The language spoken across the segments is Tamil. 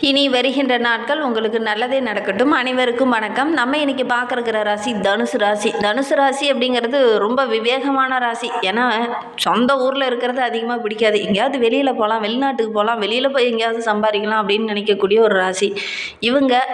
இனி வருகின்ற நாட்கள் உங்களுக்கு நல்லதே நடக்கட்டும். அனைவருக்கும் வணக்கம். நம்ம இன்னைக்கு பார்க்கறக்கிற ராசி தனுசு ராசி. தனுசு ராசி அப்படிங்கிறது ரொம்ப விவேகமான ராசி. ஏன்னா சொந்த ஊரில் இருக்கிறது அதிகமாக பிடிக்காது. எங்கேயாவது வெளியில் போகலாம் வெளிநாட்டுக்கு போகலாம் வெளியில் போய் எங்கேயாவது சம்பாதிக்கலாம் அப்படின்னு நினைக்கக்கூடிய ஒரு ராசி. இவங்க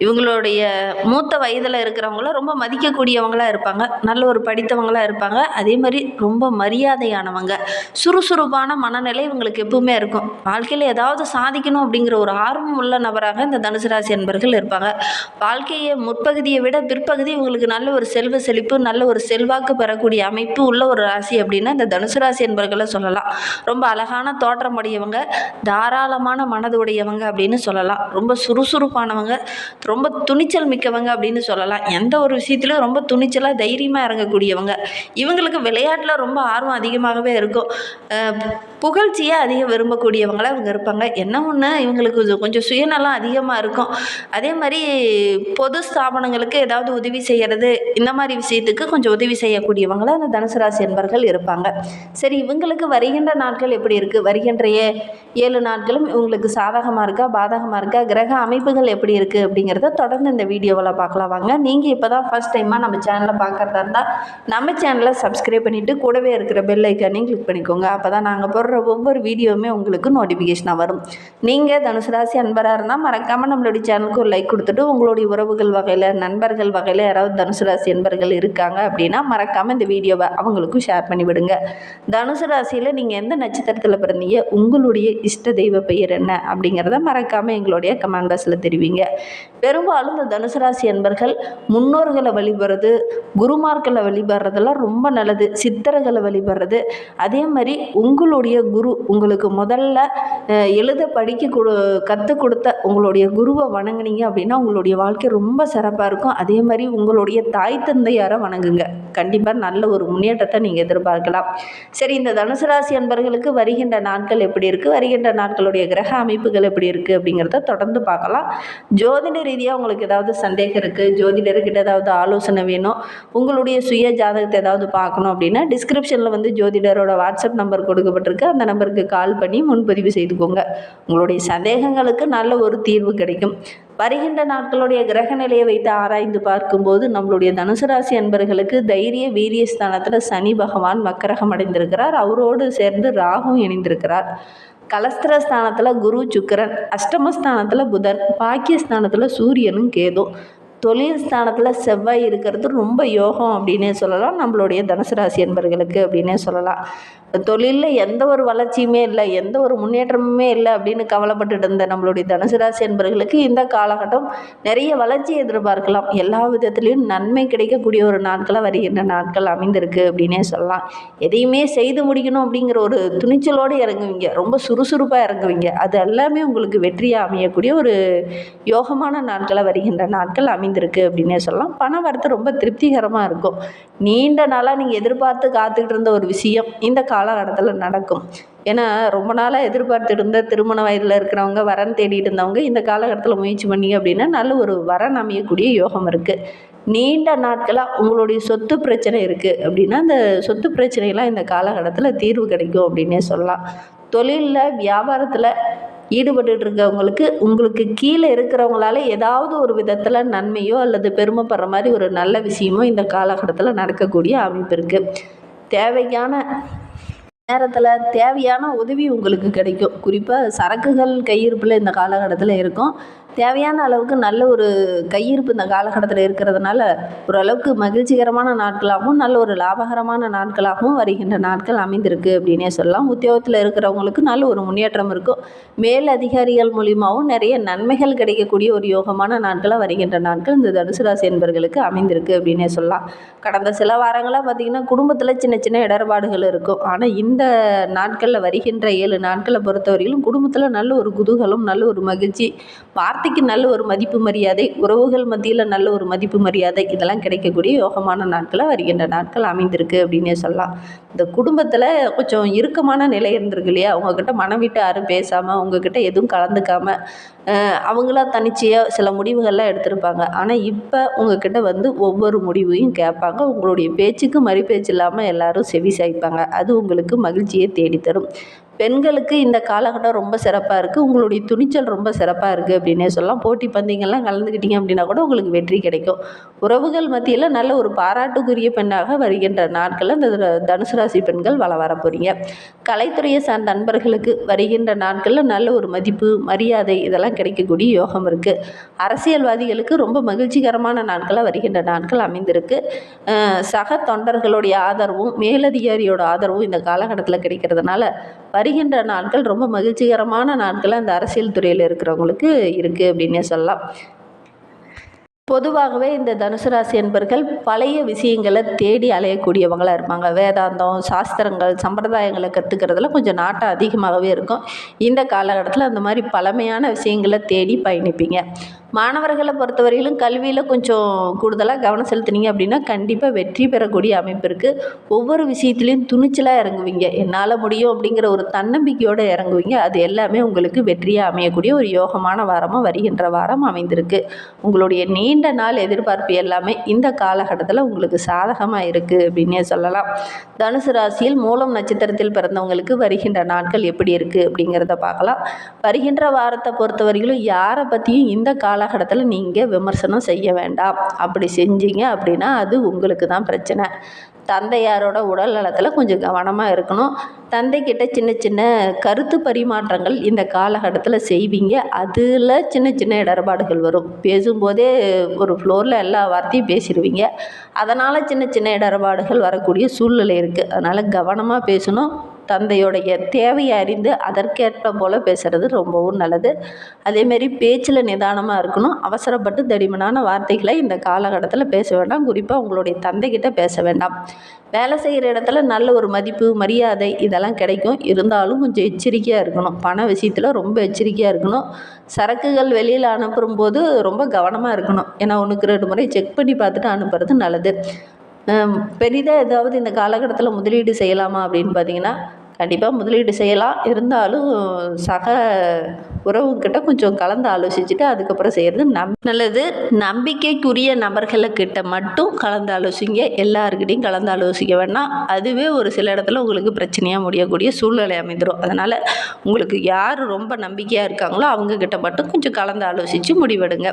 இவங்களுடைய மூத்த வயதில் இருக்கிறவங்கள ரொம்ப மதிக்கக்கூடியவங்களாக இருப்பாங்க. நல்ல ஒரு படித்தவங்களாக இருப்பாங்க. அதே மாதிரி ரொம்ப மரியாதையானவங்க. சுறுசுறுப்பான மனநிலை இவங்களுக்கு எப்பவுமே இருக்கும். வாழ்க்கையில் ஏதாவது சாதிக்கணும் அப்படிங்கிற ஒரு ஆர்வம் உள்ள நபராக இந்த தனுசு ராசி என்பர்கள் இருப்பாங்க. வாழ்க்கையை முற்பகுதியை விட பிற்பகுதி இவங்களுக்கு நல்ல ஒரு செல்வ செழிப்பு நல்ல ஒரு செல்வாக்கு பெறக்கூடிய அமைப்பு உள்ள ஒரு ராசி அப்படின்னா இந்த தனுசு ராசி என்பர்களை சொல்லலாம். ரொம்ப அழகான தோற்றமுடையவங்க தாராளமான மனது உடையவங்க அப்படின்னு சொல்லலாம். ரொம்ப சுறுசுறுப்பானவங்க ரொம்ப துணிச்சல் மிக்கவங்க அப்படின்னு சொல்லலாம். எந்த ஒரு விஷயத்துலையும் ரொம்ப துணிச்சலாக தைரியமாக இறங்கக்கூடியவங்க. இவங்களுக்கு விளையாட்டில் ரொம்ப ஆர்வம் அதிகமாகவே இருக்கும். புகழ்ச்சியை அதிகம் விரும்பக்கூடியவங்களாக இவங்க இருப்பாங்க. என்ன ஒன்று இவங்களுக்கு கொஞ்சம் சுயநலம் அதிகமாக இருக்கும். அதே மாதிரி பொது ஸ்தாபனங்களுக்கு ஏதாவது உதவி செய்கிறது இந்த மாதிரி விஷயத்துக்கு கொஞ்சம் உதவி செய்யக்கூடியவங்களாக அந்த தனுசு ராசி என்பர்கள் இருப்பாங்க. சரி இவங்களுக்கு வருகின்ற நாட்கள் எப்படி இருக்குது வருகின்ற ஏ ஏழு நாட்களும் இவங்களுக்கு சாதகமாக இருக்கா பாதகமாக இருக்கா? கிரக அமைப்புகள் எப்படி இருக்குது அப்படிங்கிறது தொடர்ந்து இந்த வீடியோவில் பார்க்கலாம் வாங்க. நீங்கள் இப்போ தான் ஃபஸ்ட் டைமாக நம்ம சேனலை பார்க்குறதா இருந்தால் நம்ம சேனலை சப்ஸ்கிரைப் பண்ணிவிட்டு கூடவே இருக்கிற பெல் ஐக்கானையும் கிளிக் பண்ணிக்கோங்க. அப்போ தான் நாங்கள் போடுற ஒவ்வொரு வீடியோவுமே உங்களுக்கு நோட்டிஃபிகேஷனாக வரும். நீங்கள் தனுசு ராசி அன்பராக இருந்தால் மறக்காமல் நம்மளுடைய சேனலுக்கு ஒரு லைக் கொடுத்துட்டு உங்களுடைய உறவுகள் வகையில் நண்பர்கள் வகையில் யாராவது தனுசு ராசி அன்பர்கள் இருக்காங்க அப்படின்னா மறக்காமல் இந்த வீடியோவை அவங்களுக்கும் ஷேர் பண்ணி விடுங்க. தனுசு ராசியில் நீங்கள் எந்த நட்சத்திரத்தில் பிறந்தீங்க உங்களுடைய இஷ்ட தெய்வ பெயர் என்ன அப்படிங்கிறத மறக்காமல் எங்களுடைய கமெண்ட் பாக்ஸில் தெரிவிங்க. பெரும்பாலும் இந்த தனுசு ராசி அன்பர்கள் முன்னோர்களை வழிபடுறது குருமார்களை வழிபடுறதெல்லாம் ரொம்ப நல்லது சித்தர்களை வழிபடுறது. அதே மாதிரி உங்களுடைய குரு உங்களுக்கு முதல்ல எழுத படிக்க கொடு கற்றுக் கொடுத்த உங்களுடைய குருவை வணங்குனீங்க அப்படின்னா உங்களுடைய வாழ்க்கை ரொம்ப சிறப்பாக இருக்கும். அதே மாதிரி உங்களுடைய தாய் தந்தையாரை வணங்குங்க. கண்டிப்பாக நல்ல ஒரு முன்னேற்றத்தை நீங்கள் எதிர்பார்க்கலாம். சரி இந்த தனுசு ராசி அன்பர்களுக்கு வருகின்ற நாட்கள் எப்படி இருக்குது வருகின்ற நாட்களுடைய கிரக அமைப்புகள் எப்படி இருக்குது அப்படிங்கிறத தொடர்ந்து பார்க்கலாம். ஜோதிட ரீதியாக உங்களுக்கு ஏதாவது சந்தேகம் இருக்குது ஜோதிடர்கிட்ட ஏதாவது ஆலோசனை வேணும் உங்களுடைய சுய ஜாதகத்தை ஏதாவது பார்க்கணும் அப்படின்னா டிஸ்கிரிப்ஷனில் வந்து ஜோதிடரோட வாட்ஸ்அப் நம்பர் கொடுக்கப்பட்டிருக்கு. அந்த நம்பருக்கு கால் பண்ணி முன்பதிவு செய்துக்கோங்க. உங்களுடைய சந்தேகங்களுக்கு நல்ல ஒரு தீர்வு கிடைக்கும். வருகின்ற நாட்களுடைய கிரக நிலையை வைத்து ஆராய்ந்து பார்க்கும்போது நம்மளுடைய தனுசு ராசி அன்பர்களுக்கு தைரிய வீரிய ஸ்தானத்தில் சனி பகவான் மக்கரகம் அடைந்திருக்கிறார். அவரோடு சேர்ந்து ராகும் இணைந்திருக்கிறார். கலஸ்திரஸ்தானத்தில் குரு சுக்கரன் அஷ்டமஸ்தானத்தில் புதன் பாக்கியஸ்தானத்தில் சூரியனும் கேதும் தொழில் ஸ்தானத்தில் செவ்வாய் இருக்கிறது ரொம்ப யோகம் அப்படின்னே சொல்லலாம். நம்மளுடைய தனுசு ராசி என்பர்களுக்கு அப்படின்னே சொல்லலாம். தொழிலில் எந்த ஒரு வளர்ச்சியுமே இல்லை எந்த ஒரு முன்னேற்றமுமே இல்லை அப்படின்னு கவலைப்பட்டுட்டு இருந்த நம்மளுடைய தனுசு ராசி என்பர்களுக்கு இந்த காலகட்டம் நிறைய வளர்ச்சி எதிர்பார்க்கலாம். எல்லா விதத்துலேயும் நன்மை கிடைக்கக்கூடிய ஒரு நாட்களாக வருகின்ற நாட்கள் அமைந்திருக்கு அப்படின்னே சொல்லலாம். எதையுமே செய்து முடிக்கணும் அப்படிங்கிற ஒரு துணிச்சலோடு இறங்குவீங்க. ரொம்ப சுறுசுறுப்பாக இறங்குவீங்க. அது எல்லாமே உங்களுக்கு வெற்றியாக அமையக்கூடிய ஒரு யோகமான நாட்களாக வருகின்ற நாட்கள் அமைந்திருக்கு அப்படின்னே சொல்லலாம். பண வரத்து ரொம்ப திருப்திகரமாக இருக்கும். நீண்ட நாளாக நீங்கள் எதிர்பார்த்து காத்துக்கிட்டு இருந்த ஒரு விஷயம் இந்த காலகட்டத்தில் நடக்கும். ஏன்னா ரொம்ப நாளாக எதிர்பார்த்துட்டு இருந்த திருமண வயதில் இருக்கிறவங்க வரன் தேடிட்டு இருந்தவங்க இந்த காலகட்டத்தில் முயற்சி பண்ணி அப்படின்னா நல்ல ஒரு வரன் அமையக்கூடிய யோகம் இருக்குது நீண்ட நாட்களாக உங்களுடைய சொத்து பிரச்சனை இருக்குது அப்படின்னா அந்த சொத்து பிரச்சனையெல்லாம் இந்த காலகட்டத்தில் தீர்வு கிடைக்கும் அப்படின்னே சொல்லலாம். தொழிலில் வியாபாரத்தில் ஈடுபட்டு இருக்கவங்களுக்கு உங்களுக்கு கீழே இருக்கிறவங்களால ஏதாவது ஒரு விதத்தில் நன்மையோ அல்லது பெருமைப்படுற மாதிரி ஒரு நல்ல விஷயமோ இந்த காலகட்டத்தில் நடக்கக்கூடிய அமைப்பு இருக்குது தேவையான நேரத்தில் தேவையான உதவி உங்களுக்கு கிடைக்கும். குறிப்பாக சரக்குகள் கையிருப்பில் இந்த காலகட்டத்தில் இருக்கும். தேவையான அளவுக்கு நல்ல ஒரு கையிருப்பு இந்த காலகட்டத்தில் இருக்கிறதுனால ஓரளவுக்கு மகிழ்ச்சிகரமான நாட்களாகவும் நல்ல ஒரு லாபகரமான நாட்களாகவும் வருகின்ற நாட்கள் அமைந்திருக்கு அப்படின்னே சொல்லலாம். உத்தியோகத்தில் இருக்கிறவங்களுக்கு நல்ல ஒரு முன்னேற்றம் இருக்கும் மேல் அதிகாரிகள் மூலியமாகவும் நிறைய நன்மைகள் கிடைக்கக்கூடிய ஒரு யோகமான நாட்களாக வருகின்ற நாட்கள் இந்த தனுசு ராசி என்பர்களுக்கு அமைந்திருக்கு அப்படின்னே சொல்லலாம். கடந்த சில வாரங்களாக பார்த்திங்கன்னா குடும்பத்தில் சின்ன சின்ன இடர்பாடுகள் இருக்கும். ஆனால் இந்த நாட்களில் வருகின்ற ஏழு நாட்களை பொறுத்தவரையிலும் குடும்பத்தில் நல்ல ஒரு குதூகலம் நல்ல ஒரு மகிழ்ச்சி வார்த்தைக்கு நல்ல ஒரு மதிப்பு மரியாதை உறவுகள் மத்தியில் நல்ல ஒரு மதிப்பு மரியாதை இதெல்லாம் கிடைக்கக்கூடிய யோகமான நாட்களாக வருகின்ற நாட்கள் அமைந்திருக்கு அப்படின்னே சொல்லலாம். இந்த குடும்பத்தில் கொஞ்சம் இறுக்கமான நிலை இருந்திருக்கு இல்லையா? அவங்கக்கிட்ட மனம் விட்டு யாரும் பேசாமல் அவங்கக்கிட்ட எதுவும் கலந்துக்காமல் அவங்களா தனிச்சையாக சில முடிவுகள்லாம் எடுத்திருப்பாங்க. ஆனால் இப்போ உங்ககிட்ட வந்து ஒவ்வொரு முடிவையும் கேட்பாங்க. உங்களுடைய பேச்சுக்கு மறு பேச்சு இல்லாமல் எல்லாரும் செவி சாய்ப்பாங்க. அது உங்களுக்கு மகிழ்ச்சியை தேடித்தரும். பெண்களுக்கு இந்த காலகட்டம் ரொம்ப சிறப்பாக இருக்குது உங்களுடைய துணிச்சல் ரொம்ப சிறப்பாக இருக்குது அப்படின்னே சொல்லலாம். போட்டி பந்தயங்கள்லாம் கலந்துக்கிட்டீங்க அப்படின்னா கூட உங்களுக்கு வெற்றி கிடைக்கும். உறவுகள் மத்தியில் நல்ல ஒரு பாராட்டுக்குரிய பெண்ணாக வருகின்ற நாட்களில் இந்த தனுசு ராசி பெண்கள் வள வர போகிறீங்க கலைத்துறையை சார்ந்த நண்பர்களுக்கு வருகின்ற நாட்களில் நல்ல ஒரு மதிப்பு மரியாதை இதெல்லாம் கிடைக்கக்கூடிய யோகம் இருக்குது அரசியல்வாதிகளுக்கு ரொம்ப மகிழ்ச்சிகரமான நாட்களாக வருகின்ற நாட்கள் அமைந்திருக்கு. சக தொண்டர்களுடைய ஆதரவும் மேலதிகாரியோட ஆதரவும் இந்த காலகட்டத்தில் கிடைக்கிறதுனால வருகின்ற நாட்கள் ரொம்ப மகிழ்ச்சிகரமான நாட்களாக அந்த அரசியல் துறையில் இருக்கிறவங்களுக்கு இருக்குது அப்படின்னே சொல்லலாம். பொதுவாகவே இந்த தனுசு ராசி என்பர்கள் பழைய விஷயங்களை தேடி அலையக்கூடியவங்களாக இருப்பாங்க. வேதாந்தம் சாஸ்திரங்கள் சம்பிரதாயங்களை கற்றுக்கிறதுல கொஞ்சம் நாட்டம் அதிகமாகவே இருக்கும். இந்த காலகட்டத்தில் அந்த மாதிரி பழமையான விஷயங்களை தேடி பயணிப்பீங்க. மாணவர்களை பொறுத்தவரையிலும் கல்வியில் கொஞ்சம் கூடுதலாக கவனம் செலுத்துனீங்க அப்படின்னா கண்டிப்பாக வெற்றி பெறக்கூடிய அமைப்பு இருக்குது ஒவ்வொரு விஷயத்துலையும் துணிச்சலாக இறங்குவீங்க. என்னால் முடியும் அப்படிங்கிற ஒரு தன்னம்பிக்கையோடு இறங்குவீங்க. அது எல்லாமே உங்களுக்கு வெற்றியாக அமையக்கூடிய ஒரு யோகமான வாரமாக வருகின்ற வாரம் அமைந்திருக்கு. உங்களுடைய நீண்ட நாள் எதிர்பார்ப்பு எல்லாமே இந்த காலகட்டத்தில் உங்களுக்கு சாதகமாக இருக்குது அப்படின்னே சொல்லலாம். தனுசு ராசியில் மூலம் நட்சத்திரத்தில் பிறந்தவங்களுக்கு வருகின்ற நாட்கள் எப்படி இருக்குது அப்படிங்கிறத பார்க்கலாம். வருகின்ற வாரத்தை பொறுத்தவரையிலும் யாரை பற்றியும் இந்த கால காலகட்டத்தில் நீங்கள் விமர்சனம் செய்ய வேண்டாம். அப்படி செஞ்சீங்க அப்படின்னா அது உங்களுக்கு தான் பிரச்சனை. தந்தையாரோட உடல் நலத்தில் கொஞ்சம் கவனமாக இருக்கணும். தந்தைக்கிட்ட சின்ன சின்ன கருத்து பரிமாற்றங்கள் இந்த காலகட்டத்தில் செய்வீங்க. அதில் சின்ன சின்ன இடர்பாடுகள் வரும். பேசும்போதே ஒரு ஃப்ளோரில் எல்லா வார்த்தையும் பேசிடுவீங்க. அதனால் சின்ன சின்ன இடர்பாடுகள் வரக்கூடிய சூழ்நிலை இருக்குது அதனால் கவனமாக பேசணும். தந்தையோடைய தேவையை அறிந்து அதற்கேற்ப போல் பேசுகிறது ரொம்பவும் நல்லது. அதேமாரி பேச்சில் நிதானமாக இருக்கணும். அவசரப்பட்டு தடிமனான வார்த்தைகளை இந்த காலகட்டத்தில் பேச வேண்டாம். குறிப்பாக உங்களுடைய தந்தைக்கிட்ட பேச வேண்டாம். வேலை செய்கிற இடத்துல நல்ல ஒரு மதிப்பு மரியாதை இதெல்லாம் கிடைக்கும். இருந்தாலும் கொஞ்சம் எச்சரிக்கையாக இருக்கணும். பண விஷயத்தில் ரொம்ப எச்சரிக்கையாக இருக்கணும். சரக்குகள் வெளியில் அனுப்பும் போது ரொம்ப கவனமாக இருக்கணும். ஏன்னா ஒன்றுக்கு ரெண்டு முறை செக் பண்ணி பார்த்துட்டு அனுப்புறது நல்லது. பெரிதாக ஏதாவது இந்த காலகட்டத்தில் முதலீடு செய்யலாமா அப்படின்னு பார்த்தீங்கன்னா கண்டிப்பாக முதலீடு செய்யலாம். இருந்தாலும் சக உறவுக்கிட்ட கொஞ்சம் கலந்து ஆலோசிச்சுட்டு அதுக்கப்புறம் செய்கிறது நம் நல்லது. நம்பிக்கைக்குரிய நபர்களுக்கிட்ட மட்டும் கலந்து ஆலோசிங்க. எல்லாருக்கிட்டையும் கலந்து ஆலோசிக்க வேண்டாம் அதுவே ஒரு சில இடத்துல உங்களுக்கு பிரச்சனையாக முடியக்கூடிய சூழ்நிலை அமைந்துடும் அதனால் உங்களுக்கு யார் ரொம்ப நம்பிக்கையாக இருக்காங்களோ அவங்கக்கிட்ட மட்டும் கொஞ்சம் கலந்து ஆலோசித்து முடிவெடுங்க.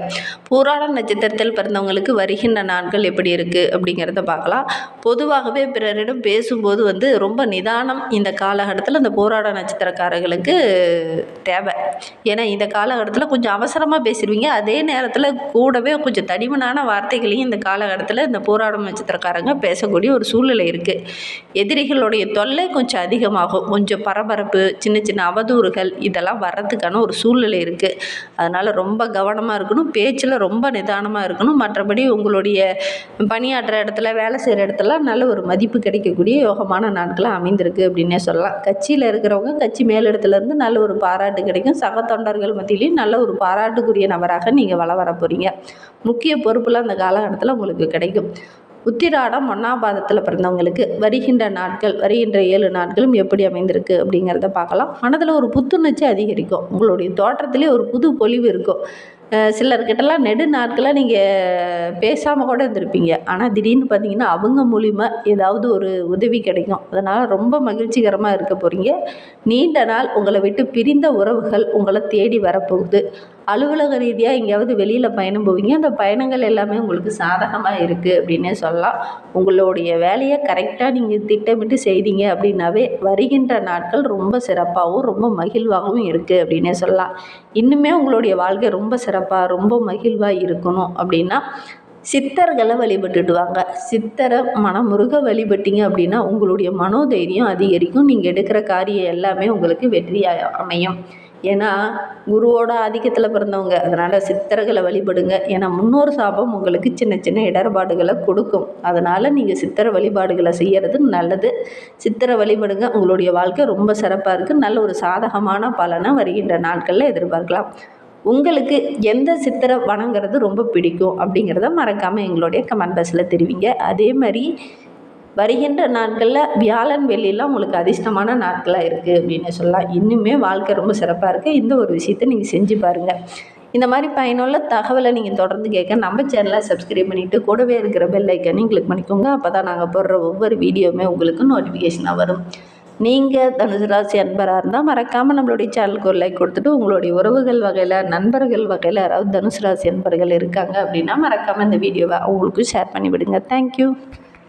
பூராண நட்சத்திரத்தில் பிறந்தவங்களுக்கு வருகின்ற நாட்கள் எப்படி இருக்குது அப்படிங்கிறத பார்க்கலாம். பொதுவாகவே பிறரிடம் பேசும்போது வந்து ரொம்ப நிதானம் இந்த காலகட்டத்தில் இந்த போராட நட்சத்திரக்காரர்களுக்கு தேவை. ஏன்னா இந்த காலகட்டத்தில் கொஞ்சம் அவசரமாக பேசிடுவீங்க அதே நேரத்தில் கூடவே கொஞ்சம் தடிமனான வார்த்தைகளையும் இந்த காலகட்டத்தில் இந்த போராடும் நட்சத்திரக்காரங்க பேசக்கூடிய ஒரு சூழ்நிலை இருக்குது எதிரிகளுடைய தொல்லை கொஞ்சம் அதிகமாகும். கொஞ்சம் பரபரப்பு சின்ன சின்ன அவதூறுகள் இதெல்லாம் வர்றதுக்கான ஒரு சூழ்நிலை இருக்குது அதனால் ரொம்ப கவனமாக இருக்கணும். பேச்சில் ரொம்ப நிதானமாக இருக்கணும். மற்றபடி உங்களுடைய பணியாற்ற இடத்துல வேலை செய்கிற இடத்துல நல்ல ஒரு மதிப்பு கிடைக்கக்கூடிய யோகமான நாட்களாக அமைந்திருக்கு அப்படின்னே சொல்லலாம். கட்சியில் இருக்கிறவங்க கட்சி மேலிடத்துலேருந்து நல்ல ஒரு பாராட்டு கிடைக்கும். சக தொண்டர்கள் மத்தியிலையும் நல்ல ஒரு பாராட்டுக்குரிய நபராக நீங்கள் வள வர போகிறீங்க முக்கிய பொறுப்புலாம் அந்த காலகட்டத்தில் உங்களுக்கு கிடைக்கும். உத்திராடம் மண்ணாபாதத்தில் பிறந்தவங்களுக்கு வருகின்ற நாட்கள் வருகின்ற ஏழு நாட்களும் எப்படி அமைந்திருக்கு அப்படிங்கிறத பார்க்கலாம். மனதில் ஒரு புத்துணர்ச்சி அதிகரிக்கும். உங்களுடைய தோற்றத்திலே ஒரு புது பொலிவு இருக்கும். சிலர்கிட்டலாம் நெடு நாட்களாக நீங்கள் பேசாமல் கூட இருந்திருப்பீங்க. ஆனால் திடீர்னு பார்த்தீங்கன்னா அவங்க மூலிமா ஏதாவது ஒரு உதவி கிடைக்கும். அதனால் ரொம்ப மகிழ்ச்சிகரமாக இருக்க போகிறீங்க நீண்ட நாள் உங்களை விட்டு பிரிந்த உறவுகள் உங்களை தேடி வரப்போகுது. அலுவலக ரீதியாக எங்கேயாவது வெளியில் பயணம் போவீங்க. அந்த பயணங்கள் எல்லாமே உங்களுக்கு சாதகமாக இருக்குது அப்படின்னே சொல்லலாம். உங்களுடைய வேலையை கரெக்டாக நீங்கள் திட்டமிட்டு செய்தீங்க அப்படின்னாவே வருகின்ற நாட்கள் ரொம்ப சிறப்பாகவும் ரொம்ப மகிழ்வாகவும் இருக்குது அப்படின்னே சொல்லலாம். இன்னுமே உங்களுடைய வாழ்க்கை ரொம்ப சிறப்பாக ரொம்ப மகிழ்வாக இருக்கணும் அப்படின்னா சித்தர்களை வழிபட்டுட்டு வாங்க சித்தரை மனமுருக வழிபட்டீங்க அப்படின்னா உங்களுடைய மனோதைரியம் அதிகரிக்கும். நீங்கள் எடுக்கிற காரியம் எல்லாமே உங்களுக்கு வெற்றியாக அமையும். ஏன்னா குருவோட ஆதிக்கத்தில் பிறந்தவங்க. அதனால் சித்தர்களை வழிபடுங்க. ஏன்னா முன்னோர் சாபம் உங்களுக்கு சின்ன சின்ன இடர்பாடுகளை கொடுக்கும். அதனால் நீங்கள் சித்தரை வழிபாடுகளை செய்கிறது நல்லது. சித்தரை வழிபடுங்க. உங்களுடைய வாழ்க்கை ரொம்ப சிறப்பாக இருக்குது நல்ல ஒரு சாதகமான பலனை வருகின்ற நாட்களில் எதிர்பார்க்கலாம். உங்களுக்கு எந்த சித்தரை வணங்குறது ரொம்ப பிடிக்கும் அப்படிங்கிறத மறக்காமல் எங்களுடைய கமெண்ட் பாக்ஸில் தெரிவிங்க. அதே மாதிரி வருகின்ற நாட்களில் வியாழன் வெள்ளிலாம் உங்களுக்கு அதிர்ஷ்டமான நாட்களாக இருக்குது அப்படின்னு சொல்லலாம். இன்னுமே வாழ்க்கை ரொம்ப சிறப்பாக இருக்குது இந்த ஒரு விஷயத்தை நீங்கள் செஞ்சு பாருங்கள் இந்த மாதிரி பயனுள்ள தகவலை நீங்கள் தொடர்ந்து கேட்க நம்ம சேனலை சப்ஸ்கிரைப் பண்ணிவிட்டு கூடவே இருக்கிற பெல் ஐக்கனையும் கிளிக் பண்ணிக்கோங்க. அப்போ தான் நாங்கள் போடுற ஒவ்வொரு வீடியோவுமே உங்களுக்கு நோட்டிஃபிகேஷனாக வரும். நீங்கள் தனுசு ராசி அன்பராக இருந்தால் மறக்காமல் நம்மளுடைய சேனலுக்கு ஒரு லைக் கொடுத்துட்டு உங்களுடைய உறவுகள் வகையில் நண்பர்கள் வகையில் யாராவது தனுசு ராசி அன்பர்கள் இருக்காங்க அப்படின்னா மறக்காமல் இந்த வீடியோவை அவங்களுக்கும் ஷேர் பண்ணி விடுங்க தேங்க்யூ